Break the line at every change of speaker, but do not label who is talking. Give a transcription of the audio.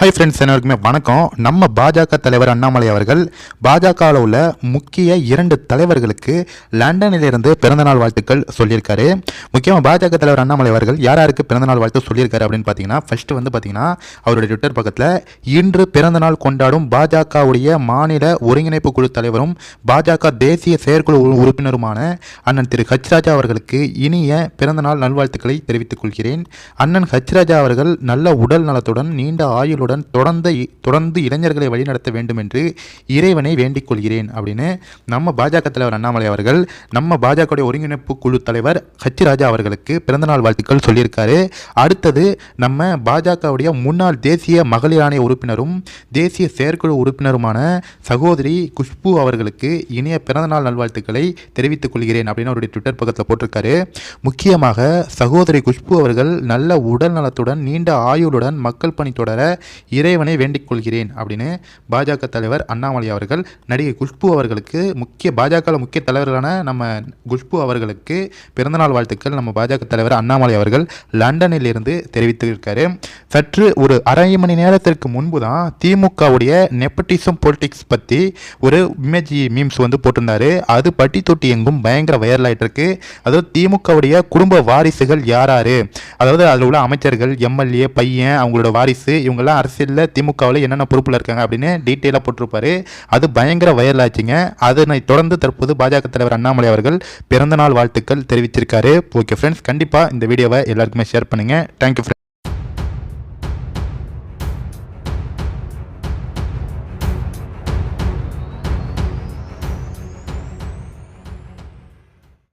Hi friends எல்லாருக்குமே வணக்கம். நம்ம பாஜக தலைவர் அண்ணாமலை அவர்கள் பாஜகவில் உள்ள முக்கிய இரண்டு தலைவர்களுக்கு லண்டனிலிருந்து பிறந்தநாள் வாழ்த்துக்கள் சொல்லியிருக்காரு. முக்கியமாக பாஜக தலைவர் அண்ணாமலை அவர்கள் யார் யாருக்கு பிறந்தநாள் வாழ்த்து சொல்லியிருக்காரு அப்படின்னு பார்த்தீங்கன்னா ஃபர்ஸ்ட் வந்து பார்த்தீங்கன்னா அவருடைய ட்விட்டர் பக்கத்தில் இன்று பிறந்தநாள் கொண்டாடும் பாஜகவுடைய மாநில ஒருங்கிணைப்பு குழு தலைவரும் பாஜக தேசிய செயற்குழு உறுப்பினருமான அண்ணன் திரு ஹச்ராஜா அவர்களுக்கு இனிய பிறந்தநாள் நல்வாழ்த்துக்களை தெரிவித்துக் கொள்கிறேன். அண்ணன் ஹச் ராஜா அவர்கள் நல்ல உடல் நலத்துடன் நீண்ட ஆயுளுடன் தொடர்ந்து தொடர்ந்து இளைஞர்களை வழிநடத்த வேண்டும் என்று இறைவனை வேண்டிக் கொள்கிறேன் அப்படின்னு நம்ம பாஜக தலைவர் அண்ணாமலை அவர்கள் நம்ம பாஜகவுடைய ஒருங்கிணைப்பு குழு தலைவர் ஹச் ராஜா அவர்களுக்கு பிறந்தநாள் வாழ்த்துக்கள் சொல்லியிருக்காரு. அடுத்தது நம்ம பாஜகவுடைய முன்னாள் தேசிய மகளிர் ஆணைய உறுப்பினரும் தேசிய செயற்குழு உறுப்பினருமான சகோதரி குஷ்பு அவர்களுக்கு இனிய பிறந்தநாள் நல்வாழ்த்துக்களை தெரிவித்துக் கொள்கிறேன் அப்படின்னு அவருடைய ட்விட்டர் பக்கத்தில் போட்டிருக்காரு. முக்கியமாக சகோதரி குஷ்பு அவர்கள் நல்ல உடல் நலத்துடன் நீண்ட ஆயுளுடன் மக்கள் பணி தொடர இறைவனை வேண்டிக் கொள்கிறேன் அப்படின்னு பாஜக தலைவர் அண்ணாமலை அவர்கள் நடிகை குஷ்பு அவர்களுக்கு முக்கிய பாஜக முக்கிய தலைவர்களான நம்ம குஷ்பு அவர்களுக்கு பிறந்தநாள் வாழ்த்துக்கள் நம்ம பாஜக தலைவர் அண்ணாமலை அவர்கள் லண்டனில் இருந்து தெரிவித்திருக்காரு. சற்று ஒரு அரை மணி நேரத்திற்கு முன்பு தான் திமுகவுடைய நெப்பட்டிசம் பொலிட்டிக்ஸ் பற்றி ஒரு இமேஜ் மீம்ஸ் வந்து போட்டிருந்தாரு. அது பட்டி தொட்டி எங்கும் பயங்கர வைரல் ஆயிட்டு இருக்கு அதாவது திமுகவுடைய குடும்ப வாரிசுகள் யாராரு அதாவது அதில் உள்ள அமைச்சர்கள் எம்எல்ஏ பையன் அவங்களோட வாரிசு இவங்கெல்லாம் அரசியலில் திமுகவில் என்னென்ன பொறுப்பில் இருக்காங்க அப்படின்னு டீட்டெயிலாக போட்டிருப்பாரு. அது பயங்கர வைரல் ஆச்சுங்க. அதனை தொடர்ந்து தற்போது பாஜக தலைவர் அண்ணாமலை அவர்கள் பிறந்தநாள் வாழ்த்துக்கள் தெரிவிச்சிருக்காரு. ஓகே ஃப்ரெண்ட்ஸ் கண்டிப்பாக இந்த வீடியோவை எல்லாருக்குமே ஷேர் பண்ணுங்கள் தேங்க்யூ